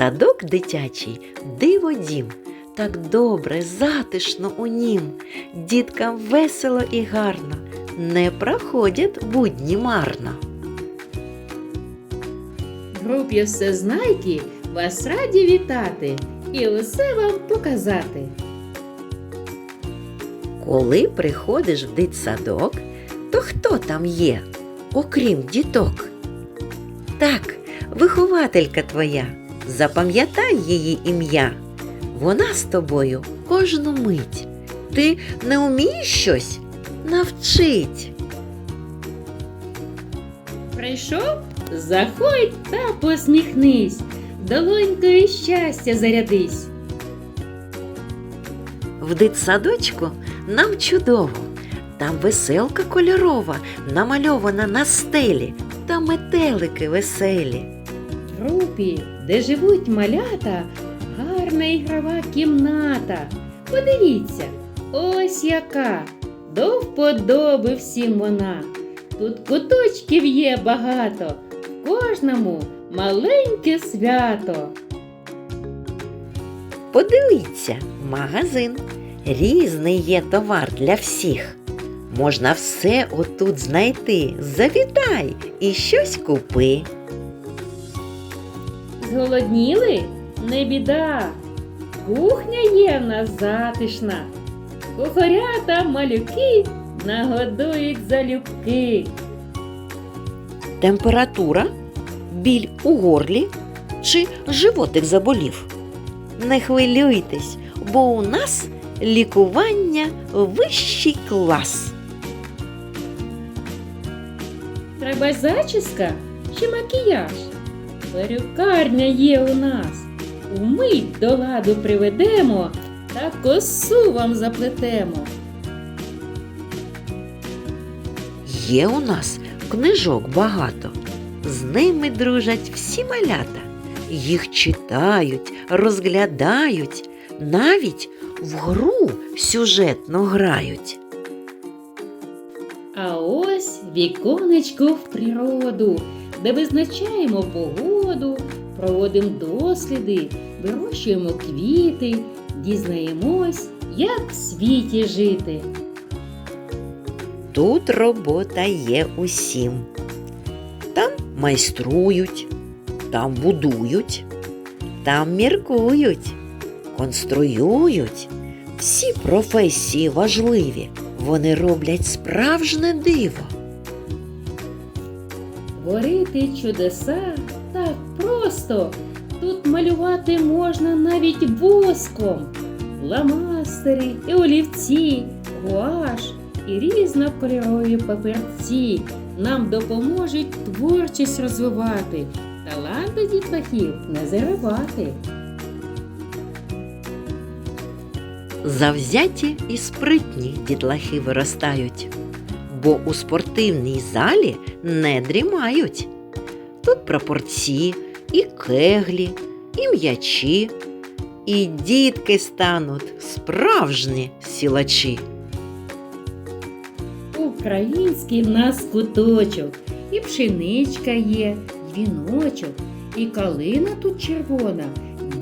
Садок дитячий диво дім. Так добре, затишно у нім. Діткам весело і гарно, не проходять будні марно. Групі всезнайки вас раді вітати і усе вам показати. Коли приходиш в дитсадок, то хто там є, окрім діток? Так, вихователька твоя, запам'ятай її ім'я. Вона з тобою кожну мить. Ти не вмієш щось? Навчить. Прийшов? Заходь та посміхнись, долонькою щастя зарядись. В дитсадочку нам чудово. Там веселка кольорова, намальована на стелі, та метелики веселі. Групі, де живуть малята, гарна ігрова кімната. Подивіться, ось яка, до вподоби всім вона. Тут куточків є багато, в кожному маленьке свято. Подивіться, магазин. Різний є товар для всіх. Можна все отут знайти. Завітай і щось купи. Зголодніли? Не біда. Кухня є в нас затишна. Кухарята малюки нагодують залюбки. Температура, біль у горлі чи животик заболів. Не хвилюйтесь, бо у нас лікування вищий клас. Треба зачіска чи макіяж? Перукарня є у нас. Умить до ладу приведемо та косу вам заплетемо. Є у нас книжок багато. З ними дружать всі малята. Їх читають, розглядають, навіть в гру сюжетно грають. А ось віконечко в природу, де визначаємо погоду, проводимо досліди, вирощуємо квіти, дізнаємось, як в світі жити. Тут робота є усім. Там майструють, там будують, там міркують, конструюють. Всі професії важливі. Вони роблять справжнє диво. Творити чудеса так просто. Тут малювати можна навіть воском. Ламастери і олівці, гуаш і різнокольорові папірці нам допоможуть творчість розвивати, таланти дітлахів не заривати. Завзяті і спритні дітлахи виростають, бо у спортивній залі не дрімають. Тут прапорці, і кеглі, і м'ячі, і дітки стануть справжні сілачі. Український в нас куточок, і пшеничка є, і віночок, і калина тут червона,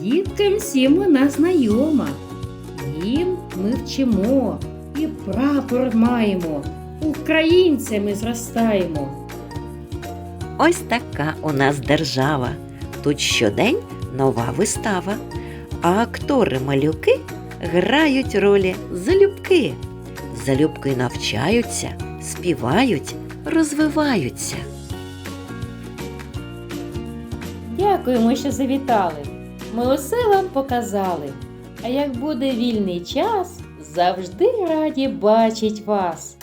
діткам всім вона знайома. Їм ми вчимо і прапор маємо, українцями зростаємо. Ось така у нас держава. Тут щодень нова вистава, а актори-малюки грають ролі залюбки. Залюбки навчаються, співають, розвиваються. Дякуємо, що завітали. Ми усе вам показали. А як буде вільний час, завжди раді бачить вас.